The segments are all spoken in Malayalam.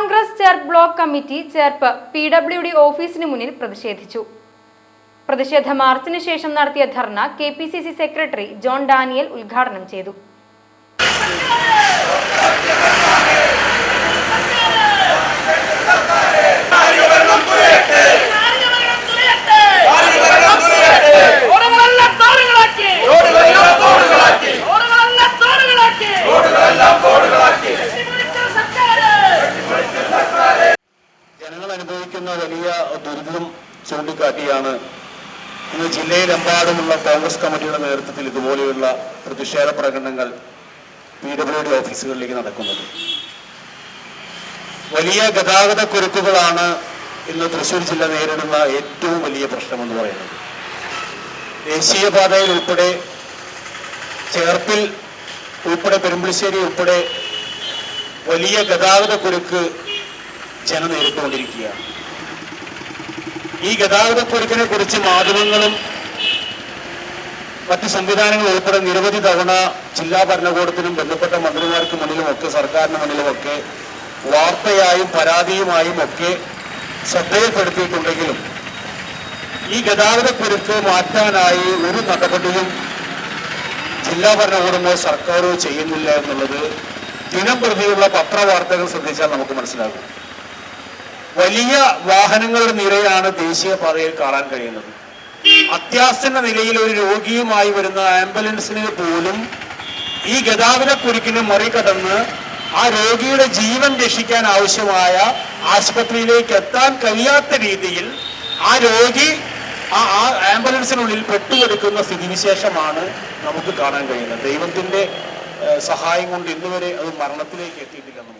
Congress Cherpu block committee Cherpu P W D ഓഫീസിന് മുന്നിൽ പ്രതിഷേധിച്ചു. പ്രതിഷേധ മാർച്ചിന് ശേഷം നടത്തിയ dharna K P C C secretary John Daniel ഉദ്ഘാടനം ചെയ്തു. അനുഭവിക്കുന്ന വലിയ ദുരിതം ചൂണ്ടിക്കാട്ടിയാണ് ഇന്ന് ജില്ലയിലെമ്പാടുമുള്ള കോൺഗ്രസ് കമ്മിറ്റിയുടെ നേതൃത്വത്തിൽ ഇതുപോലെയുള്ള പ്രതിഷേധ പ്രകടനങ്ങൾ പി ഡബ്ല്യു ഡി ഓഫീസുകളിലേക്ക് നടക്കുന്നത്. വലിയ ഗതാഗത കുരുക്കുകളാണ് ഇന്ന് തൃശ്ശൂർ ജില്ല നേരിടുന്ന ഏറ്റവും വലിയ പ്രശ്നമെന്ന് പറയുന്നത്. ദേശീയപാതയിൽ ഉൾപ്പെടെ ചേർപ്പിൽ ഉൾപ്പെടെ പെരുമ്പിളിശ്ശേരി ഉൾപ്പെടെ വലിയ ഗതാഗത കുരുക്ക് ജനം നേരിട്ടുകൊണ്ടിരിക്കുകയാണ്. ഈ ഗതാഗതക്കുരുക്കിനെ കുറിച്ച് മാധ്യമങ്ങളും മറ്റ് സംവിധാനങ്ങളും ഉൾപ്പെടെ നിരവധി തവണ ജില്ലാ ഭരണകൂടത്തിനും ബന്ധപ്പെട്ട മന്ത്രിമാർക്ക് മുന്നിലുമൊക്കെ സർക്കാരിന് മുന്നിലുമൊക്കെ വാർത്തയായും പരാതിയുമായും ഒക്കെ ശ്രദ്ധയിൽപ്പെടുത്തിയിട്ടുണ്ടെങ്കിലും ഈ ഗതാഗതക്കുരുക്ക് മാറ്റാനായി ഒരു നടപടിയും ജില്ലാ ഭരണകൂടമോ സർക്കാരോ ചെയ്യുന്നില്ല എന്നുള്ളത് ദിനം പ്രതിയുള്ള പത്രവാർത്തകൾ ശ്രദ്ധിച്ചാൽ നമുക്ക് മനസ്സിലാകും. വലിയ വാഹനങ്ങളുടെ നിരയാണ് ദേശീയപാതയിൽ കാണാൻ കഴിയുന്നത്. അത്യാസന്ന നിലയിൽ ഒരു രോഗിയുമായി വരുന്ന ആംബുലൻസിന് പോലും ഈ ഗതാഗത കുരുക്കിന് മറികടന്ന് ആ രോഗിയുടെ ജീവൻ രക്ഷിക്കാൻ ആവശ്യമായ ആശുപത്രിയിലേക്ക് എത്താൻ കഴിയാത്ത രീതിയിൽ ആ രോഗി ആ ആ ആംബുലൻസിനുള്ളിൽ പെട്ടുകൊടുക്കുന്ന സ്ഥിതിവിശേഷമാണ് നമുക്ക് കാണാൻ കഴിയുന്നത്. ദൈവത്തിന്റെ സഹായം കൊണ്ട് ഇന്നുവരെ അത് മരണത്തിലേക്ക് എത്തിയിട്ടില്ലെന്ന്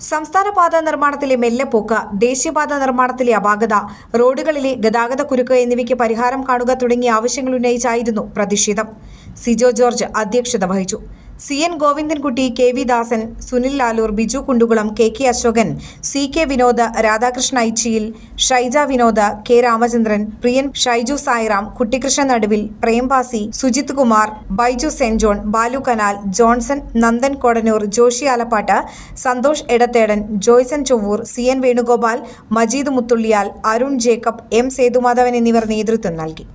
മാത്രം സംസ്ഥാന പാത നിർമ്മാണത്തിലെ മെല്ലെപ്പോക്ക് ദേശീയപാത നിർമ്മാണത്തിലെ അപാകത റോഡുകളിലെ ഗതാഗത കുരുക്ക് എന്നിവയ്ക്ക് പരിഹാരം കാണുക തുടങ്ങിയ ആവശ്യങ്ങൾ ഉന്നയിച്ചായിരുന്നു പ്രതിഷേധം. സിജോ ജോർജ് അധ്യക്ഷത വഹിച്ചു. C N Govindankutty K V Dasan Sunil Lalur Biju Kundukulam K K Ashokan C K Vinod Radhakrishna Aichiyil Shaija Vinod K Ramachandran Priyan Shaiju Sairam Kuttikrishnan Naduvil Prembasi Sujith Kumar Baiju Saint John Balu Kanal Johnson Nandan Kodanur Joshi Alappatt Santhosh Edathedan Joyson Chowwur C N Venugopal Majeed Muthulliyal Arun Jacob M Sethumadhavan എന്നിവർ നേതൃത്വം നൽകി.